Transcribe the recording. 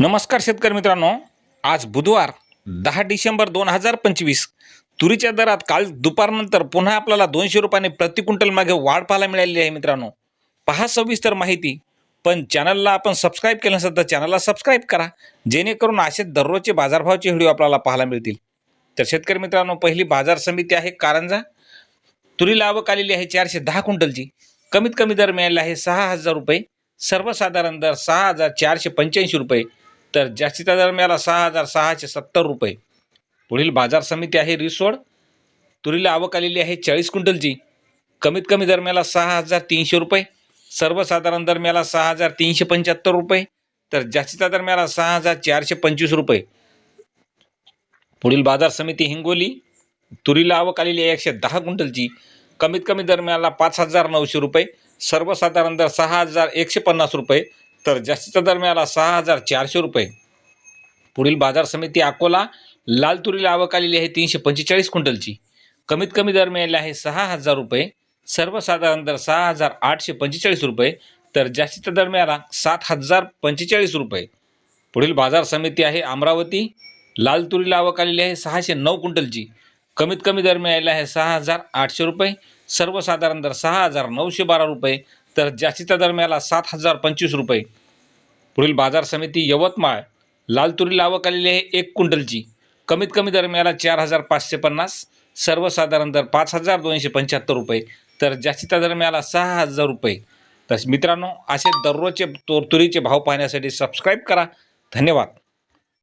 नमस्कार शेतकरी मित्रांनो. आज बुधवार दहा डिसेंबर दोन हजार पंचवीस. तुरीच्या दरात काल दुपारनंतर पुन्हा आपल्याला दोनशे रुपयाने प्रति क्विंटल मागे वाढ पाहायला मिळालेली आहे मित्रांनो. पहा सविस्तर माहिती. पण चॅनलला आपण सबस्क्राईब केलं नसेल तर चॅनलला सबस्क्राईब करा. जेणेकरून असे दररोजचे बाजारभावाचे व्हिडिओ आपल्याला पाहायला मिळतील. तर शेतकरी मित्रांनो पहिली बाजार समिती आहे कारंजा. तुरीला आवक आलेली आहे चारशे दहा क्विंटलची. कमीत कमी दर मिळालेला आहे सहा हजार रुपये. सर्वसाधारण दर सहा हजार चारशे पंच्याऐंशी रुपये. तर जास्तीचा दर मिळाला सहा हजार सहाशे सत्तर रुपये. पुढील बाजार समिती आहे रिसोड. तुरीला आवक आलेली आहे चाळीस क्विंटलची. कमीत कमी दर मिळाला सहा हजार तीनशे रुपये. सर्वसाधारण दर मिळाला सहा हजार तीनशे पंच्याहत्तर रुपये. तर जास्तीचा दर मिळाला सहा हजार चारशे पंचवीस रुपये. पुढील बाजार समिती हिंगोली. तुरीला आवक आलेली आहे एकशे दहा क्विंटलची. कमीत कमी दर मिळाला पाच हजार नऊशे रुपये. सर्वसाधारण दर सहा हजार एकशे पन्नास रुपये. तर जास्तीचा दर मिळाला सहा हजार चारशे रुपये. पुढील बाजार समिती अकोला लाल तुरीला आवक आलेली आहे तीनशे पंचेचाळीस क्विंटलची. कमीत कमी दर मिळाले आहे सहा हजार रुपये. सर्वसाधारण दर सहा हजार आठशे पंचेचाळीस रुपये. तर जास्तीचा दर मिळाला सात हजार पंचेचाळीस रुपये. पुढील बाजार समिती आहे अमरावती लाल तुरीला आवक आलेली आहे सहाशे नऊ क्विंटलची. कमीत कमी दर मिळालेला आहे सहा हजार आठशे रुपये. सर्वसाधारण दर सहा हजार नऊशे बारा रुपये. तर जास्तीचा दर मिळाला सात हजार पंचवीस रुपये. पुढील बाजार समिती यवतमाळ लाल तुरीला आवक आलेली आहे एक क्विंटलची. कमीत कमी दर मिळाला चार हजार पाचशे पन्नास सर्वसाधारण दर पाच हजार दोनशे पंच्याहत्तर रुपये. तर जास्तीचा दर मिळाला सहा हजार रुपये. तर मित्रांनो असे दररोजचे तोरतुरीचे भाव पाहण्यासाठी सबस्क्राईब करा. धन्यवाद.